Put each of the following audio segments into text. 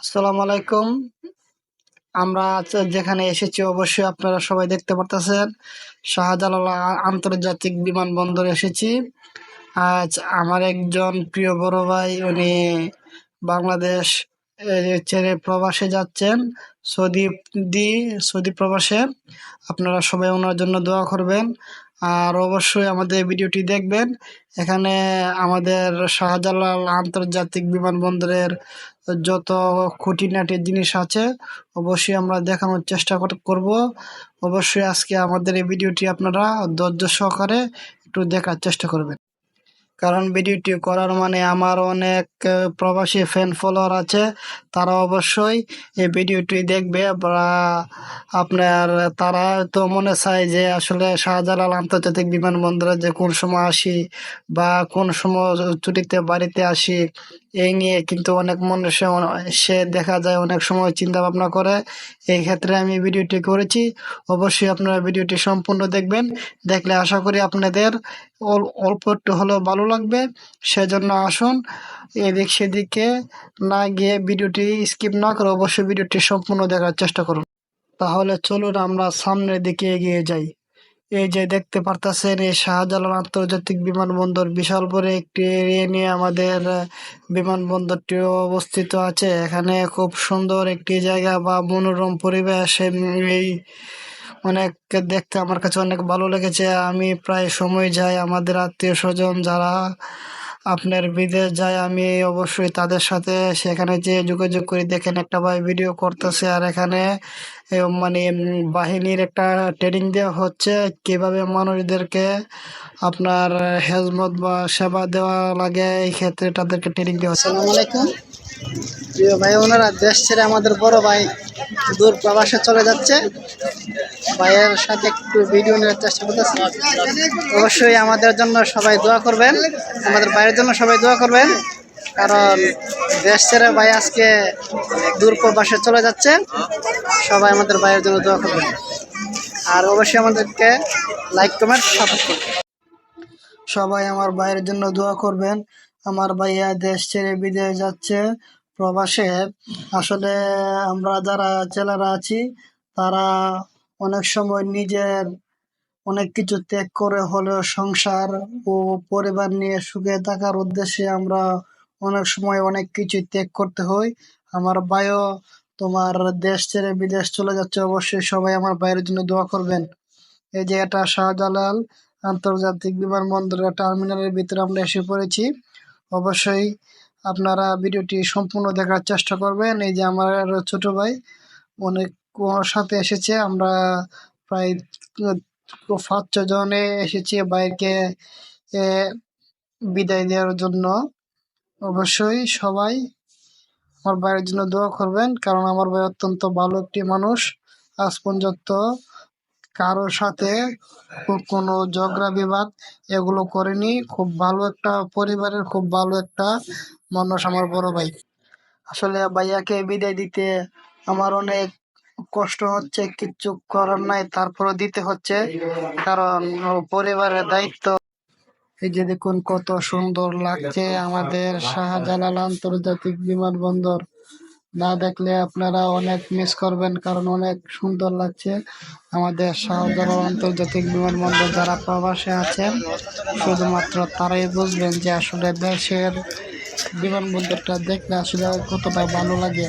আসসালামু আলাইকুম। আমরা যেখানে এসেছি অবশ্যই আপনারা সবাই দেখতে পারতেছেন। শাহজালাল আন্তর্জাতিক বিমানবন্দরে এসেছি। আজ আমার একজন প্রিয় বড় ভাই, উনি বাংলাদেশ ছেড়ে প্রবাসে যাচ্ছেন সৌদি দি সৌদি প্রবাসে। আপনারা সবাই ওনার জন্য দোয়া করবেন। আর অবশ্যই আমাদের ভিডিওটি দেখবেন। এখানে আমাদের শাহজালাল আন্তর্জাতিক বিমানবন্দরের যত খুঁটিনাটি জিনিস আছে, অবশ্যই আমরা দেখানোর চেষ্টা কর- করব। অবশ্যই আজকে আমাদের এই ভিডিওটি আপনারা ধৈর্য সহকারে একটু দেখার চেষ্টা করবেন। কারণ ভিডিওটি করার মানে আমার অনেক প্রবাসী ফ্যান ফলোয়ার আছে, তারা অবশ্যই এই ভিডিওটি দেখবে। বা আপনার, তারা তো মনে চায় যে আসলে শাহজালাল আন্তর্জাতিক বিমানবন্দরে যে কোন সময় আসি বা কোন সময় ছুটিতে বাড়িতে আসি এই নিয়ে কিন্তু অনেক মানুষে সে দেখা যায়, অনেক সময় চিন্তা ভাবনা করে। এই ক্ষেত্রে আমি ভিডিওটি করেছি। অবশ্যই আপনারা ভিডিওটি সম্পূর্ণ দেখবেন। দেখলে আশা করি আপনাদের অল্প একটু হলেও ভালো লাগবে। সেজন্য আসুন, এদিক সেদিকে না গিয়ে ভিডিওটি স্কিপ না করে অবশ্যই ভিডিওটি সম্পূর্ণ দেখার চেষ্টা করুন। তাহলে চলুন আমরা সামনের দিকে এগিয়ে যাই। এই যে দেখতে পারতেছেন, এই শাহজালাল আন্তর্জাতিক বিমানবন্দর বিশাল বড় একটি এরিয়া নিয়ে আমাদের বিমানবন্দরটি অবস্থিত আছে। এখানে খুব সুন্দর একটি জায়গা বা মনোরম পরিবেশ। এই অনেক দেখতে আমার কাছে অনেক ভালো লেগেছে। আমি প্রায় সময় যাই, আমাদের আত্মীয় স্বজন যারা আপনার বিদেশ যায়, আমি অবশ্যই তাদের সাথে সেখানে যে যোগাযোগ করি। দেখেন, একটা ভাই ভিডিও করতেছে আর এখানে মানে বাহিনীর একটা ট্রেনিং দেওয়া হচ্ছে। কীভাবে মানুষদেরকে আপনার হেজমত বা সেবা দেওয়া লাগে, এই ক্ষেত্রে তাদেরকে ট্রেনিং দেওয়া আসসালামু আলাইকুম। প্রিয় ভাই, ওনারা দেশ ছেড়ে আমাদের বড় ভাই দূর প্রবাসে চলে যাচ্ছে। ভাইয়ের সাথে একটু ভিডিও নেওয়ার চেষ্টা করতেছি। অবশ্যই আমাদের জন্য সবাই দোয়া করবেন। আমাদের ভাইয়ের জন্য সবাই দোয়া করবেন। কারণ দেশ ছেড়ে ভাই আজকে দূর প্রবাসে চলে যাচ্ছে। সবাই আমাদের ভাইয়ের জন্য দোয়া করবেন। আর অবশ্যই আমাদেরকে লাইক কমেন্ট সাপোর্ট করবেন। সবাই আমার ভাইয়ের জন্য দোয়া করবেন। আমার ভাইয়া দেশ ছেড়ে বিদেশ যাচ্ছে প্রবাসে। আসলে আমরা যারা জেলারা আছি, তারা অনেক সময় নিজের অনেক কিছু ত্যাগ করে হলেও সংসার ও পরিবার নিয়ে সুখে থাকার উদ্দেশ্যে আমরা অনেক সময় অনেক কিছু ত্যাগ করতে হয়। আমার ভাইও তোমার দেশ ছেড়ে বিদেশ চলে যাচ্ছে, অবশ্যই সবাই আমার ভাইয়ের জন্য দোয়া করবেন। এই যে এটা শাহজালাল আন্তর্জাতিক বিমানবন্দরের টার্মিনালের ভিতরে আমরা এসে পড়েছি। অবশ্যই আপনারা ভিডিওটি সম্পূর্ণ দেখার চেষ্টা করবেন। এই যে আমার ছোট ভাই, অনেক সাথে এসেছে। আমরা প্রায় পাঁচ ছ জনে এসেছি বাইকে বিদায় দেওয়ার জন্য। অবশ্যই সবাই আমার ভাইয়ের জন্য দোয়া করবেন, কারণ আমার ভাই অত্যন্ত ভালো একটি মানুষ। আজ পর্যন্ত কারোর সাথে কোনো ঝগড়া, বিবাদ এগুলো করেনি। খুব ভালো একটা পরিবারের খুব ভালো একটা মানুষ আমার বড় ভাই। আসলে ভাইয়াকে বিদায় দিতে আমার অনেক কষ্ট হচ্ছে কিচ্ছু করার নাই তারপরে দিতে হচ্ছে। কারণ পরিবারের দায়িত্ব। এই যে দেখুন কত সুন্দর লাগছে আমাদের শাহজালাল আন্তর্জাতিক বিমানবন্দর। না দেখলে আপনারা অনেক মিস করবেন, কারণ অনেক সুন্দর লাগছে আমাদের শাহজালাল আন্তর্জাতিক বিমানবন্দর। যারা প্রবাসে আছেন, শুধুমাত্র তারাই বুঝবেন যে আসলে দেশের বিমানবন্দরটা দেখলে আসলে কতটা ভালো লাগে।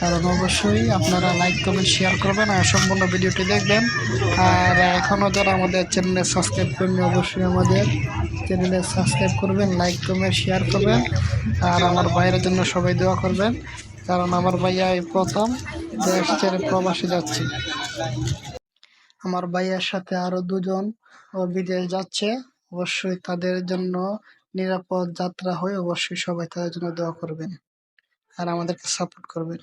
কারণ অবশ্যই আপনারা লাইক কমেন্ট শেয়ার করবেন আর সম্পূর্ণ ভিডিওটি দেখবেন। আর এখনও যারা আমাদের চ্যানেলে সাবস্ক্রাইব করেনি অবশ্যই আমাদের চ্যানেলে সাবস্ক্রাইব করবেন লাইক কমেন্ট শেয়ার করবেন। আর আমার ভাইয়ের জন্য সবাই দোয়া করবেন, কারণ আমার ভাইয়া এই প্রথম দেশ ছেড়ে প্রবাসে যাচ্ছে। আমার ভাইয়ের সাথে আরও দুজন বিদেশ যাচ্ছে। অবশ্যই তাদের জন্য নিরাপদ যাত্রা হয় অবশ্যই সবাই তাদের জন্য দোয়া করবেন। আর আমাদেরকে সাপোর্ট করবেন।